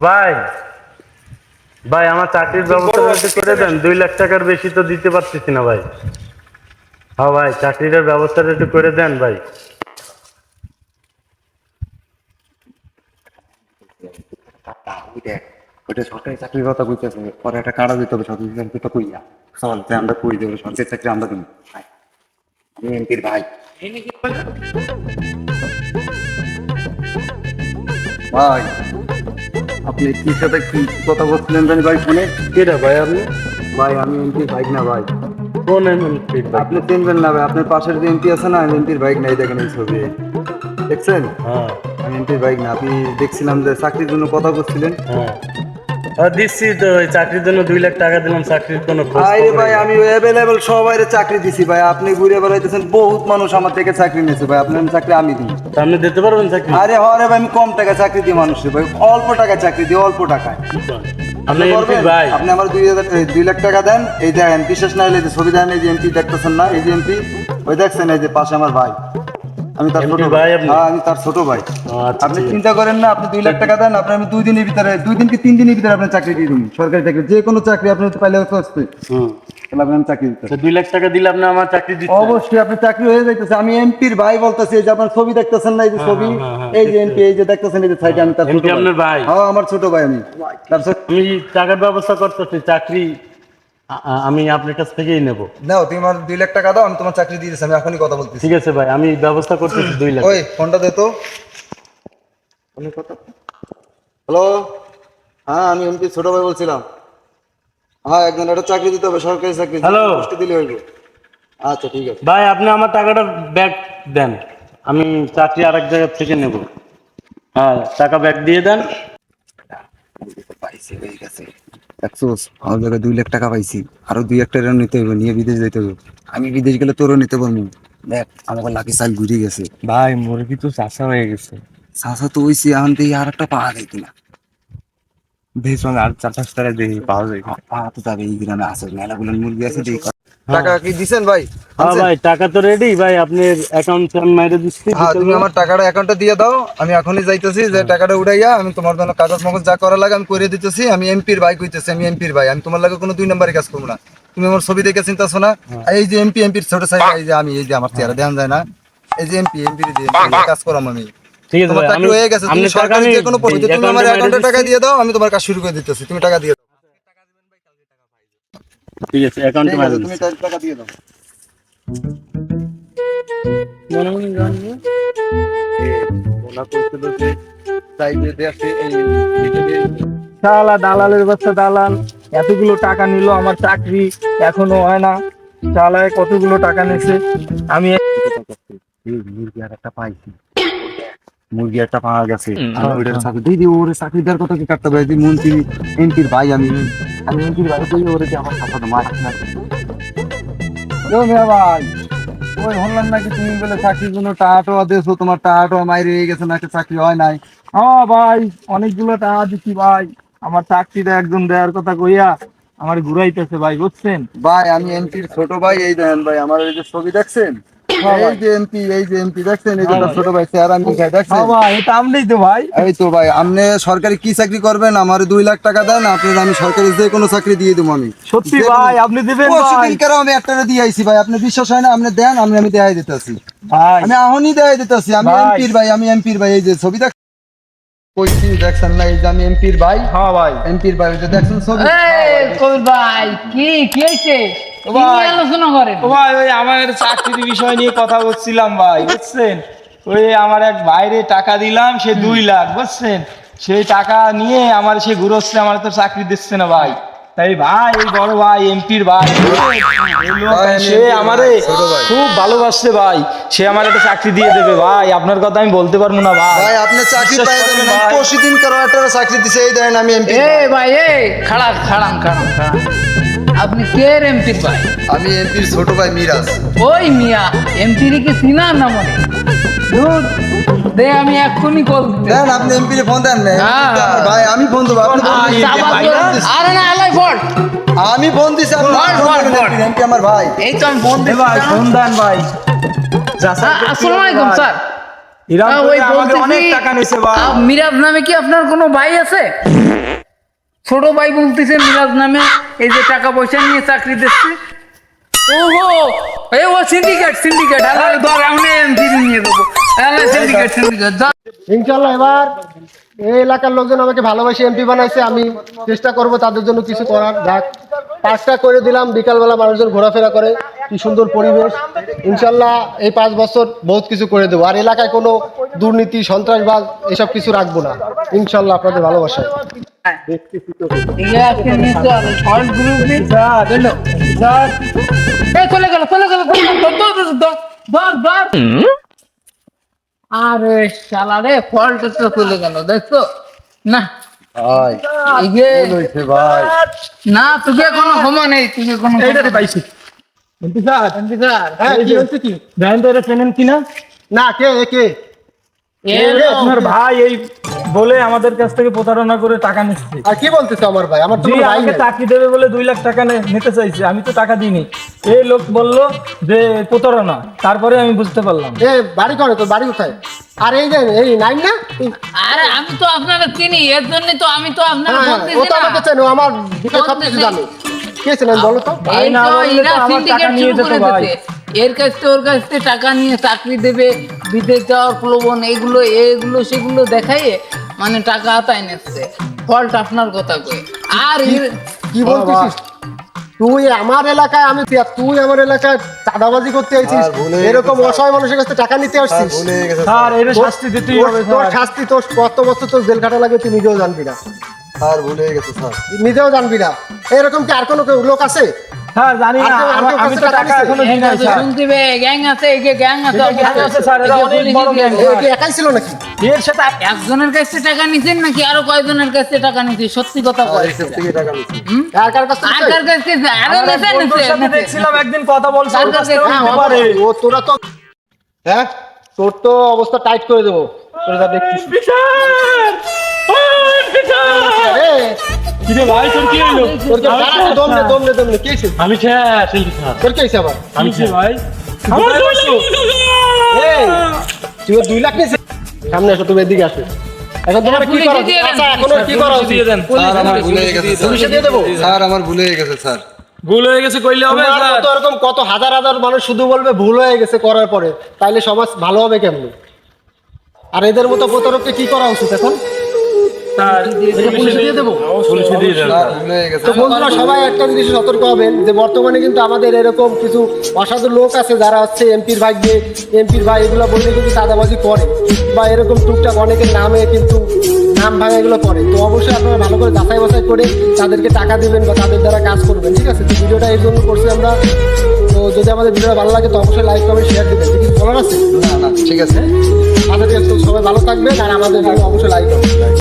ভাই ভাই আমার চাকরির ব্যবস্থা একটু করে দেন দুই লাখ টাকার বেশি তো দিতে পারতেছি না ভাই। হ্যাঁ ভাই চাকরিটার ব্যবস্থাটা একটু করে দেন ভাই। সরকারি চাকরির কথা কইতেছে পরে একটা কাড়া দিতে হবে সরকারি চাকরি তো কইয়া। চল যে আমরা কই দেবো সরকারি চাকরি আমরা আমি এমপির ভাই। ভাই আপনি কি সাথে কি কথা বলছিলেন জানি ভাই ফোনে? কেটা ভাই আপনি? ভাই আমি এমপির বাইক না ভাই। কোন এমপি আপনি চিনবেন না ভাই আপনার পাশের যে এমপি আছে না এমপির বাইক নাই দেখেন এই ছবি। দেখছেন? হ্যাঁ। আমি এমপির বাইক না আপনি দেখছিলাম যে চাকরির জন্য কথা বলছিলেন। হ্যাঁ। দিচ্ছি তো চাকরির জন্য দুই লাখ টাকা দিলাম চাকরির খোঁজ আরে ভাই আমি অ্যাভেলেবল সবাই চাকরি দিছি ভাই। আপনি ঘুরে বেড়াইতেছেন বহুত মানুষ আমার থেকে চাকরি নিয়েছে ভাই। আপনার চাকরি আমি দিই। আপনি দিতে পারবেন চাকরি? আরে হরে ভাই আমি কম টাকা চাকরি দিই মানুষের ভাই। অল্প টাকা চাকরি দিই অল্প টাকায়। আপনি এমপি ভাই। আপনি আমার দুই হাজার দুই লাখ টাকা দেন। এই দেখেন বিশেষ না হলে যে ছবি দেন এই যে এমপি দেখতেছেন না এই যে এমপি ওই দেখছেন এই যে পাশে আমার ভাই। আমি তার ছোট ভাই। হ্যাঁ আমি তার ছোট ভাই। আপনি চিন্তা করেন না আপনি দুই লাখ টাকা দেন আপনি আমি দুই দিনের ভিতরে দুই দিন কি তিন দিনের ভিতরে আপনার চাকরি দিয়ে দিন সরকারি চাকরি যে কোনো চাকরি আপনি পাইলে তো আসবে। হুম। তাহলে আপনি আমি চাকরি দিতে দুই লাখ টাকা দিলে আপনি আমার চাকরি দিচ্ছেন? অবশ্যই আপনি চাকরি হয়ে যাইতেছে। আমি এমপির ভাই বলতেছি যে আপনার ছবি দেখতেছেন না এই যে ছবি? হ্যাঁ, হ্যাঁ, এই যে এমপি এই যে দেখতেছেন এই যে সাইডে আমি তার ছোট ভাই? হ্যাঁ আমার ছোট ভাই আমি। টাকার ব্যবস্থা করতেছি চাকরি আমি আপনার কাছ থেকেই নেব। নাও তুমি আমার দুই লাখ টাকা দাও আমি তোমার চাকরি দিয়ে দিচ্ছি আমি এখনই কথা বলতেছি। ঠিক আছে ভাই আমি ব্যবস্থা করতেছি দুই লাখ। ওই ফোনটা দে তো। হ্যালো? হ্যাঁ আমি এমপি ছোট ভাই বলছিলাম। হ্যাঁ একজন একটা চাকরি দিতে হবে সরকারি চাকরি হ্যালো? দিলে হইব। আচ্ছা ঠিক আছে। ভাই আপনি আমার টাকাটা ব্যাক দেন। আমি চাকরি আরেক জায়গা থেকে নেব। হ্যাঁ টাকা ব্যাক দিয়ে দেন। পাইছি হয়ে গেছে। একশোস আমার জায়গায় দুই লাখ টাকা পাইছি। আরও দুই এক টাকা নিতে হবে নিয়ে বিদেশ যেতে হবে আমি বিদেশ গেলে তোরও নিতে পারব। দেখ আমাকে লাকি সাল ঘুরে গেছে। ভাই মুরগি তো চাষা হয়ে গেছে। সাসা তো এখন আর একটা পাওয়া যায় কিনা। মানে আর চার পাঁচ টাকা দেখি পাওয়া যায় পাওয়া তো যাবে এই গ্রামে আছে মেলাগুলো মুরগি আছে দেখি টাকা কি দিছেন ভাই? হ্যাঁ ভাই টাকা তো রেডি ভাই আপনার অ্যাকাউন্ট আমি মাইরে দিচ্ছি হ্যাঁ তুমি আমার টাকাটা অ্যাকাউন্টে দিয়ে দাও আমি এখনই যাইতেছি যে টাকাটা উঠাইয়া আমি তোমার জন্য কাগজ মগজ যা করা লাগে আমি করে দিতেছি আমি এমপির ভাই কইতেছি আমি এমপির ভাই আমি তোমার লাগে কোনো দুই নম্বরে কাজ করব না। তুমি আমার ছবি দেখে চিন্তা না? এই যে এমপি এমপির ছোট সাইজ এই যে আমি এই যে আমার চেহারা ধ্যান যায় না? এই যে এমপি এমপির যে কাজ করাম আমি। ঠিক আছে তোমার ভাই হয়ে গেছে তুমি টাকা সরকারি যে কোনো পদ্ধতি তুমি আমার অ্যাকাউন্টে টাকা দিয়ে দাও আমি তোমার কাজ শুরু করে দিতেছি তুমি টাকা দিয়ে দাও। ঠিক আছে অ্যাকাউন্টে ঠিক তুমি টাকা দিয়ে দাও। ওনা করতে তো চাইবে দেশে এই শালা দালালের বাচ্চা দালাল এতগুলো টাকা নিল আমার চাকরি এখনও হয় না। শালায় কতগুলো টাকা নিছে? আমি একটা পাইছি। মুরগি একটা পাওয়া গেছে। আমি ওইটার চাকরি দিই দিই চাকরি দেওয়ার কথা কি কাটতে পারি? মন্ত্রী এমপির ভাই আমি আমি এমপির ভাই কই ওরে কি আমার সাথে মার। না ও মিয়া ভাই ওই হলাম নাকি তুমি বলে চাকরির জন্য টাটো দেছো তোমার টাটো মাইরে হয়ে গেছে নাকি চাকরি হয় নাই? হ্যাঁ ভাই অনেকগুলো টাকা দিচ্ছি ভাই। আমার চাকরিটা একজন দেওয়ার কথা কইয়া আমার ঘুরাইতেছে ভাই বুঝছেন? ভাই আমি এমপির ছোট ভাই এই দেন ভাই আমার এই যে ছবি দেখছেন? এই যে এমপি এই যে এমপি দেখছেন এই যে ছোট ভাই চেহারা আমি দেখছেন? হ্যাঁ ভাই এটা আমরাই তো ভাই। এই তো ভাই আপনি সরকারি কি চাকরি করবেন? আমার দুই লাখ টাকা দেন আমি সরকারি যে কোনো চাকরি দিয়ে দেবো আমি। সত্যি ভাই আপনি দিবেন ভাই। আমি একটা দিয়ে আইছি ভাই আপনি বিশ্বাস হয় না আপনি দেন আমি আমি দেখাই দিতেছি। আমি এখনই দেখাই দিতেছি আমি এমপির ভাই আমি এমপির ভাই এই যে ছবি দেখ কইছি দেখছেন না এই যে আমি এমপির ভাই? হ্যাঁ ভাই। এমপির ভাই ওই যে দেখছেন ছবি? এই ভাই কি কি হয়েছে কি ভাই। আলোচনা করেন। ও ভাই ওই আমার চাকরির বিষয় নিয়ে কথা বলছিলাম ভাই বুঝছেন? ওই আমার এক বাইরে টাকা দিলাম সে দুই লাখ বুঝছেন? সেই টাকা নিয়ে আমার সে ঘুরোচ্ছে আমার তো চাকরি দিচ্ছে না ভাই। তাই ভাই এই বড় ভাই এমপির ভাই সে আমারে। খুব ভালোবাসছে ভাই। সে আমার একটা চাকরি দিয়ে দেবে ভাই আপনার কথা আমি বলতে পারব না ভাই। ভাই আপনি চাকরি পাই যাবেন। ভাই। পরশু দিন কারও একটা চাকরি দিছে এই দেন আমি এমপি। এ ভাই এ খাড়ান খাড়ান খাড়ান খাড়ান। আপনি কে এমপির ভাই আমি এমপির ছোট ভাই মিরাজ। ওই মিয়া এমপির কি চিনা না মনে? ধুর, দে আমি এক্ষুনি কল দেন আপনি এমপির ফোন দেন না হ্যাঁ। ভাই আমি ফোন দেবো। আপনি আরে না আলাই ফোন আমি ফোন দিছি আপনি ফোন বল, এমপি, এমপি আমার ভাই। এই তো আমি ফোন এ দিচ্ছি ভাই। ফোন দেন ভাই। হ্যাঁ, আসসালামু আলাইকুম স্যার। আহ, করে ওই আমাকে অনেক টাকা নিছে ভাই। মিরাজ নামে কি আপনার কোনো ভাই আছে? ছোট ভাই বলতেছে মিরাজ নামে এই যে টাকা পয়সা নিয়ে চাকরি দিচ্ছে। ওহো এই ও সিন্ডিকেট সিন্ডিকেট আল্লাহ ধর আমি এমপি নিয়ে দেবো। আল্লাহ সিন্ডিকেট সিন্ডিকেট ইনশাল্লাহ এবার এই এলাকার লোকজন আমাকে ভালোবাসে এমপি বানাইছে আমি চেষ্টা করব তাদের জন্য কিছু করার। যাক পাঁচটা করে দিলাম বিকালবেলা মানুষজন ঘোরাফেরা করে কি সুন্দর পরিবেশ। ইনশাল্লাহ এই পাঁচ বছর বহুত কিছু করে দেবো। আর এলাকায় কোনো দুর্নীতি সন্ত্রাসবাদ এসব কিছু রাখব না। ইনশাল্লাহ আপনাদের নিয়ে চল শর্ট গ্রুপে চলো গেল গেল। আরে শালা রে ফল্ট তো চলে গেল দেখছ? না। তোকে কোনো ক্ষমা নেই তোকে কোনো পাইছি। হ্যাঁ না কে কে? আপনার ভাই এই বলে আমাদের কাছ থেকে প্রতারণা করে টাকা নিচ্ছে। আর কি বলতেছে আমার ভাই? আমার তো কোনো ভাই আমাকে নাই। চাকরি দেবে বলে দুই লাখ টাকা নে- নিতে চাইছে আমি তো টাকা দিইনি। এই লোক বলল যে প্রতারণা তারপরে আমি বুঝতে পারলাম। এ বাড়ি করে তো বাড়ি কোথায়? আর এই যে এই নাইন না? আরে আমি তো আপনাকে চিনি এর জন্য তো আমি তো আপনাকে হ্যাঁ, বলতেছি ও তো আমাকে চেনে আমার দিকে সব কিছু জানে। কে চেনেন বলো তো। ভাই এই না তো বললে এরা আমার টাকা syndicate নিয়ে শুরু যেত করে ভাই। দিছে। এর কাছ থেকে ওর কাছ থেকে টাকা নিয়ে চাকরি দেবে বিদেশ যাওয়ার প্রলোভন এগুলো এগুলো সেগুলো দেখাই মানে টাকা হাতায় নিচ্ছে। ফল্ট আপনার কথা কয়ে আর কি বলতেছিস? তুই আমার এলাকায় আমি তুই আমার এলাকায় চাঁদাবাজি করতে আইছিস। এরকম অসহায় মানুষের কাছে টাকা নিতে আসছিস? স্যার। এর শাস্তি দিতেই তোর হবে তোর শাস্তি তোর কত বছর তোর জেল খাটা লাগে তুই নিজেও জানবি না। স্যার ভুলে গেছে স্যার। নিজেও জানবি না। এরকম কি আর কোনো লোক আছে? জানি না আমি তো টাকা টাকা এখনও দিই নাই স্যার। শুনতে গ্যাং আছে এই গ্যাং আছে এই আছে, স্যার, এরা অনেক বড় দিয়ে gang, দেয়। এ কি একাই ছিল নাকি? এর সাথে একজনের কাছ টাকা নিছেন নাকি আরও কয়জনের কাছ থেকে টাকা নিছেন? সত্যি কথা কয়। টাকা আর কার কাছে আর কার কাছ? থেকে আরও নিছেন নিছেন দেখছিলাম একদিন কথা বলছে কার ওর কাছে? থেকেও হ্যাঁ। পারে। ও তোরা তো হ্যাঁ? তোর তো অবস্থা টাইট করে দেবো। তোরা দেখছিস। কিরে ভাই তোর কি হলো তোর কি দাঁড়া, তুই দম নে দম নে দম নে কি হয়েছে? তোর কি হয়েছে আবার? আমি ভাই আমার এই, তুই ওর লাখ নিয়েছিস? সামনে এসো তুমি এদিকে আসো। এখন তোমার কি করা আচ্ছা এখন কি করা উচিত? দিয়ে দেন স্যার আমার ভুলে গেছে পুলিশে দিয়ে দেবো? স্যার আমার ভুলে গেছে স্যার। ভুল হয়ে গেছে কইলে হবে স্যার। এরকম কত হাজার হাজার মানুষ শুধু বলবে ভুল হয়ে গেছে করার পরে তাইলে সমাজ ভালো হবে কেমনি? আর এদের মতো প্রতারককে কি করা উচিত এখন? স্যার পুলিশে দিয়ে দেবো। পুলিশে দিয়ে দেন স্যার ভুলে গেছে। তো বন্ধুরা সবাই একটা জিনিস সতর্ক হবেন যে বর্তমানে কিন্তু আমাদের এরকম কিছু অসাধু লোক আছে যারা হচ্ছে এমপির ভাই দিয়ে এমপির ভাই এগুলো বললে কিন্তু চাঁদাবাজি করে। বা এরকম টুকটাক অনেকের নামে কিন্তু নাম ভাঙা এগুলো করে। তো অবশ্যই আপনারা ভালো করে যাচাই বাছাই করে তাদেরকে টাকা দিবেন বা তাদের দ্বারা কাজ করবেন ঠিক আছে? তো ভিডিওটা এই জন্য করছি আমরা। তো যদি আমাদের ভিডিওটা ভালো লাগে তো অবশ্যই লাইক কমেন্ট শেয়ার দিবেন। কিছু বলার আছে? না না ঠিক আছে। আচ্ছা ঠিক আছে সবাই ভালো থাকবেন আর আমাদের অবশ্যই লাইক করবেন।